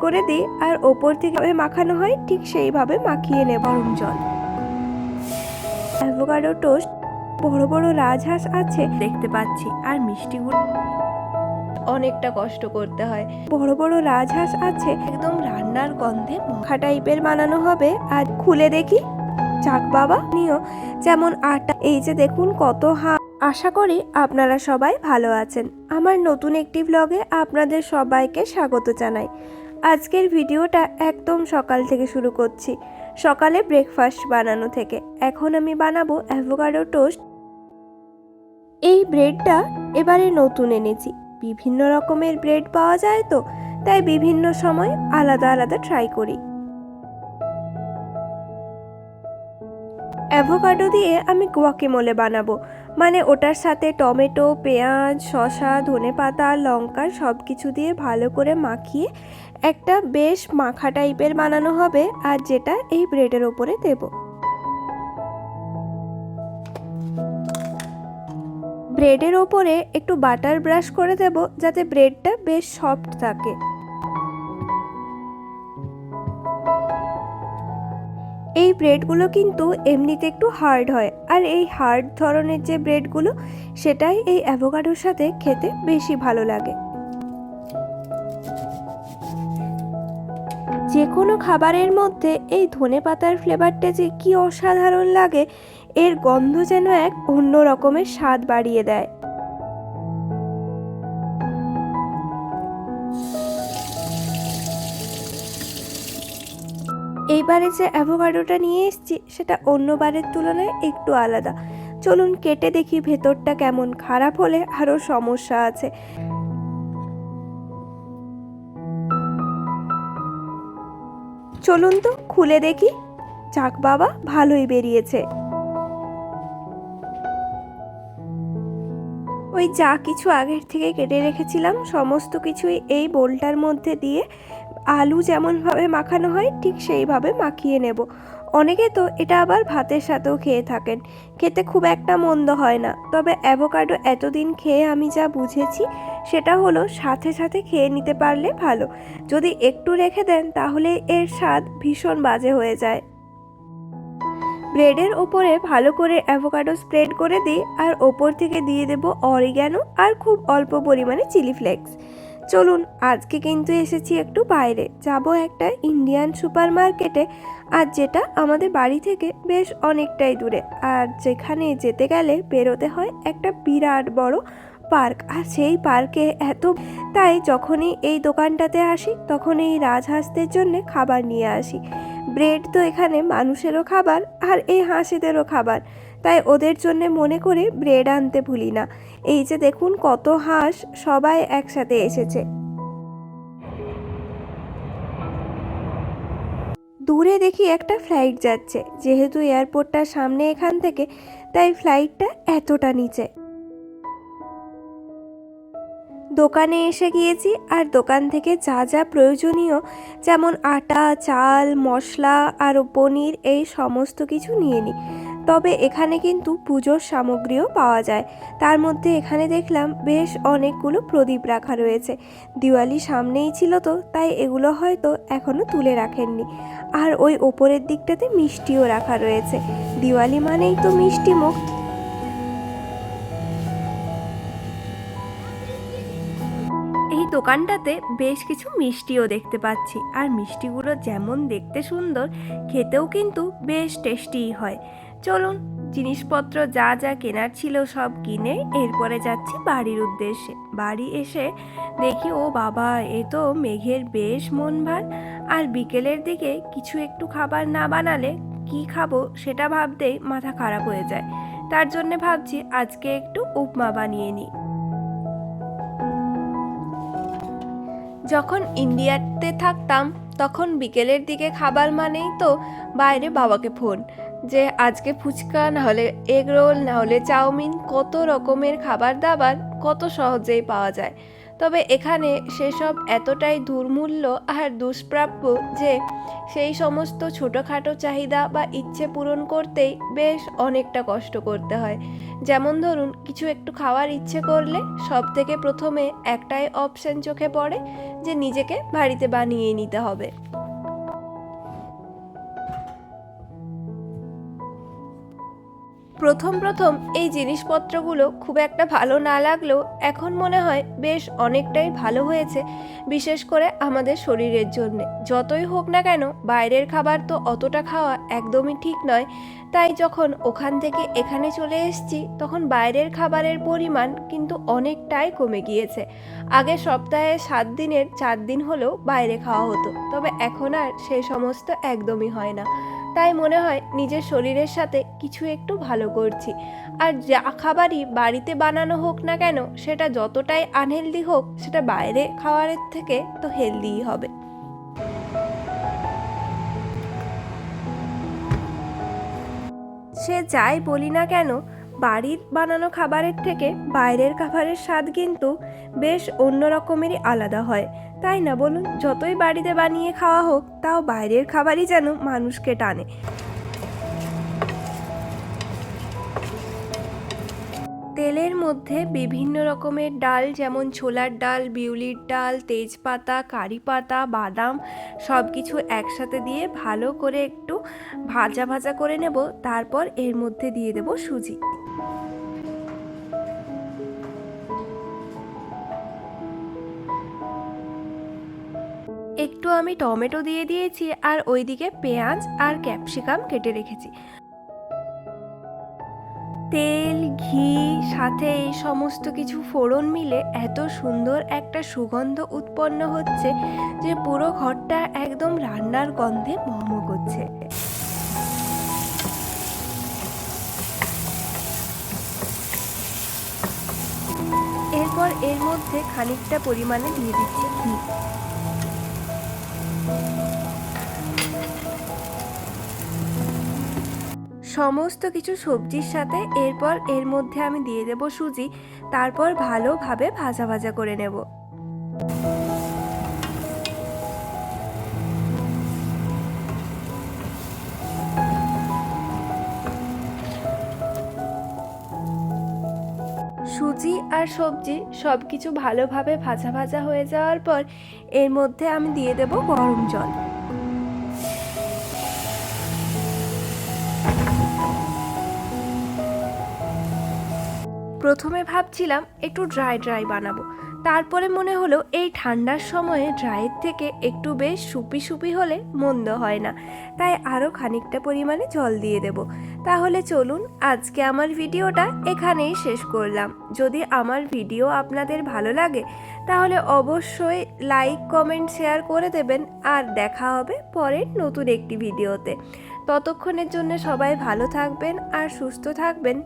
করে দিই আর ওপর থেকে মাখানো হয়, ঠিক সেইভাবে মাখিয়ে নেব। গরম জল। অ্যাভোকাডো টোস্ট বড় বড় রাজহাঁস আছে, দেখতে পাচ্ছি। আর মিষ্টিগুলো অনেকটা কষ্ট করতে হয়। বড় বড় রাজহাঁস আছে, একদম রান্নার গন্ধে মাখা টাইপের বানানো হবে। আর খুলে দেখি। চাক বাবা, নিও। যেমন আটা, এই যে দেখুন কত হা আশা করি আপনারা সবাই ভালো আছেন। আমার নতুন একটি ব্লগে আপনাদের সবাইকে স্বাগত জানাই। আজকের ভিডিওটা একদম সকাল থেকে শুরু করছি। সকালে ব্রেকফাস্ট বানানো থেকে। এখন আমি বানাবো অ্যাভোকাডো টোস্ট এই ব্রেডটা এবারে নতুন এনেছি। বিভিন্ন রকমের ব্রেড পাওয়া যায় তো, তাই বিভিন্ন সময় আলাদা আলাদা ট্রাই করি। অ্যাভোকাডো দিয়ে আমি গুয়াকেমোলে বানাবো। মানে ওটার সাথে টমেটো, পেঁয়াজ, শসা, ধনেপাতা, লঙ্কা সব কিছু দিয়ে ভালো করে মাখিয়ে একটা বেশ মাখা টাইপের বানানো হবে আর যেটা এই ব্রেডের ওপরে দেব। ব্রেডের ওপরে একটু বাটার ব্রাশ করে দেব যাতে ব্রেডটা বেশ সফট থাকে। এই ব্রেডগুলো কিন্তু এমনিতে একটু হার্ড হয় আর এই হার্ড ধরনের যে ব্রেডগুলো সেটাই এই অ্যাভোকাডোর সাথে খেতে বেশি ভালো লাগে। যে কোনো খাবারের মধ্যে এই ধনে পাতার ফ্লেভারটা যে কি অসাধারণ লাগে, এর গন্ধ যেন এক অন্য রকমের স্বাদ বাড়িয়ে দেয়। এইবারে যে অ্যাভোকাডোটা নিয়ে এসেছি, সেটা অন্যবারের তুলনায় একটু আলাদা। চলুন কেটে দেখি ভেতরটা কেমন খারাপ হলে আরও সমস্যা আছে। চলুন তো, খুলে দেখি। চাক বাবা, ভালোই বেরিয়েছে। ওই যা কিছু আগের থেকে কেটে রেখেছিলাম, সমস্ত কিছুই এই বোলটার মধ্যে দিয়ে আলু যেমনভাবে মাখানো হয়, ঠিক সেইভাবে মাখিয়ে নেব। অনেকে তো এটা আবার ভাতের সাথেও খেয়ে থাকেন। খেতে খুব একটা মন্দ হয় না। তবে অ্যাভোকাডো এতদিন খেয়ে আমি যা বুঝেছি সেটা হলো সাথে সাথে খেয়ে নিতে পারলে ভালো। যদি একটু রেখে দেন, তাহলে এর স্বাদ ভীষণ বাজে হয়ে যায়। ব্রেডের ওপরে ভালো করে অ্যাভোকাডো স্প্রেড করে দিই, আর ওপর থেকে দিয়ে দেব অরিগ্যানো আর খুব অল্প পরিমাণে চিলি ফ্লেক্স। চলুন, আজকে কিন্তু এসেছি একটু বাইরে। যাব একটা ইন্ডিয়ান সুপার মার্কেটে আর যেটা আমাদের বাড়ি থেকে বেশ অনেকটাই দূরে। আর যেখানে যেতে গেলে বেরোতে হয় একটা বিরাট বড় পার্ক, আর সেই পার্কে এত, তাই যখনই এই দোকানটাতে আসি তখন এই রাজহাঁসদের জন্য খাবার নিয়ে আসি। ব্রেড তো এখানে মানুষেরও খাবার, আর এই হাঁসেদেরও খাবার। তাই ওদের জন্য মনে করে ব্রেড আনতে ভুলি না। এই যে দেখুন কত হাঁস সবাই একসাথে এসেছে। দূরে দেখি একটা ফ্লাইট যাচ্ছে, যেহেতু এয়ারপোর্টটার সামনে এখান থেকে, তাই ফ্লাইটটা এতটা নিচে। দোকানে এসে গিয়েছি আর দোকান থেকে যা যা প্রয়োজনীয়, যেমন আটা, চাল, মশলা আর পনির, এই সমস্ত কিছু নিয়ে নিই। তবে এখানে কিন্তু পুজোর সামগ্রীও পাওয়া যায়। তার মধ্যে এখানে দেখলাম বেশ অনেকগুলো প্রদীপ রাখা রয়েছে। দিওয়ালি সামনেই ছিল তো, তাই এগুলো হয়তো এখনও তুলে রাখেননি। আর ওই ওপরের দিকটাতে মিষ্টিও রাখা রয়েছে। দিওয়ালি মানেই তো মিষ্টি মুখ দোকানটাতে বেশ কিছু মিষ্টিও দেখতে পাচ্ছি। আর মিষ্টিগুলো যেমন দেখতে সুন্দর, খেতেও কিন্তু বেশ টেস্টিই হয়। চলুন, জিনিসপত্র যা যা কেনার ছিল সব কিনে এরপরে যাচ্ছি বাড়ির উদ্দেশ্যে। বাড়ি এসে দেখি, ও বাবা, এ তো মেঘের বেশ মন ভার। আর বিকেলের দিকে কিছু একটু খাবার না বানালে কি খাব সেটা ভাবতেই মাথা খারাপ হয়ে যায়। তার জন্যে ভাবছি আজকে একটু উপমা বানিয়ে নিই। যখন ইন্ডিয়াতে থাকতাম, তখন বিকেলের দিকে খাবার মানেই তো বাইরে বাবাকে ফোন যে আজকে ফুচকা না হলে এগ রোল না হলে চাউমিন, কত রকমের খাবার দাবার, কত সহজেই পাওয়া যায়। তবে এখানে সেসব এতটাই দুর্মূল্য আর দুষ্প্রাপ্য যে সেই সমস্ত ছোটোখাটো চাহিদা বা ইচ্ছে পূরণ করতেই বেশ অনেকটা কষ্ট করতে হয়। যেমন ধরুন, কিছু একটু খাওয়ার ইচ্ছে করলে সব থেকে প্রথমে একটাই অপশান চোখে পড়ে যে নিজেকে বাড়িতে বানিয়ে নিতে হবে। প্রথম প্রথম এই জিনিসপত্রগুলো খুব একটা ভালো না লাগলেও এখন মনে হয় বেশ অনেকটাই ভালো হয়েছে, বিশেষ করে আমাদের শরীরের জন্যে। যতই হোক না কেন, বাইরের খাবার তো অতটা খাওয়া একদমই ঠিক নয়। তাই যখন ওখান থেকে এখানে চলে এসেছি, তখন বাইরের খাবারের পরিমাণ কিন্তু অনেকটাই কমে গিয়েছে। আগে সপ্তাহে সাত দিনের, চার দিন হলেও বাইরে খাওয়া হতো। তবে এখন আর সেই সমস্ত একদমই হয় না। তাই মনে হয় নিজের শরীরের সাথে কিছু একটু ভালো করছি। আর যা খাবারই বাড়িতে বানানো হোক না কেন, সেটা যতটাই আনহেলদি হোক, সেটা বাইরে খাওয়ারের থেকে তো হেলদিই হবে। সে যাই বলি না কেন বাড়ির বানানো খাবারের থেকে বাইরের খাবারের স্বাদ কিন্তু বেশ অন্য রকমেরই আলাদা হয়। তাই না বলুন? যতই বাড়িতে বানিয়ে খাওয়া হোক, তাও বাইরের খাবারই যেন মানুষকে টানে। তেলের মধ্যে বিভিন্ন রকমের ডাল যেমন ছোলার ডাল, বিউলির ডাল, তেজপাতা কারি পাতা বাদাম সব কিছু একসাথে দিয়ে ভালো করে একটু ভাজা ভাজা করে নেব। তারপর এর মধ্যে দিয়ে দেব সুজি। একটু আমি টমেটো দিয়ে দিয়েছি আর ওইদিকে পেঁয়াজ আর ক্যাপসিকাম কেটে রেখেছি। তেল, ঘি, সাথে এই সমস্ত কিছু ফোড়ন মিলে এত সুন্দর একটা সুগন্ধ উৎপন্ন হচ্ছে যে পুরো ঘরটা একদম রান্নার গন্ধে মম করছে। এরপর এর মধ্যে খানিকটা পরিমাণে দিয়ে দিচ্ছি ঘি। সমস্ত কিছু সবজির সাথে এরপর এর মধ্যে আমি দিয়ে দেব সুজি, তারপর ভালোভাবে ভাজা ভাজা করে নেব। সুজি আর সবজি সব কিছু ভালোভাবে ভাজা ভাজা হয়ে যাওয়ার পর এর মধ্যে আমি দিয়ে দেব গরম জল। প্রথমে ভাবছিলাম একটু ড্রাই ড্রাই বানাবো। তারপরে মনে হলো এই ঠান্ডার সময়ে ড্রাইয়ের থেকে একটু বেশ সুপি সুপি হলে মন্দ হয় না। তাই আরও খানিকটা পরিমাণে জল দিয়ে দেব। তাহলে চলুন আজকে আমার ভিডিওটা এখানেই শেষ করলাম। যদি আমার ভিডিও আপনাদের ভালো লাগে, তাহলে অবশ্যই লাইক, কমেন্ট, শেয়ার করে দেবেন। আর দেখা হবে পরের নতুন একটি ভিডিওতে। ততক্ষণের জন্য সবাই ভালো থাকবেন আর সুস্থ থাকবেন।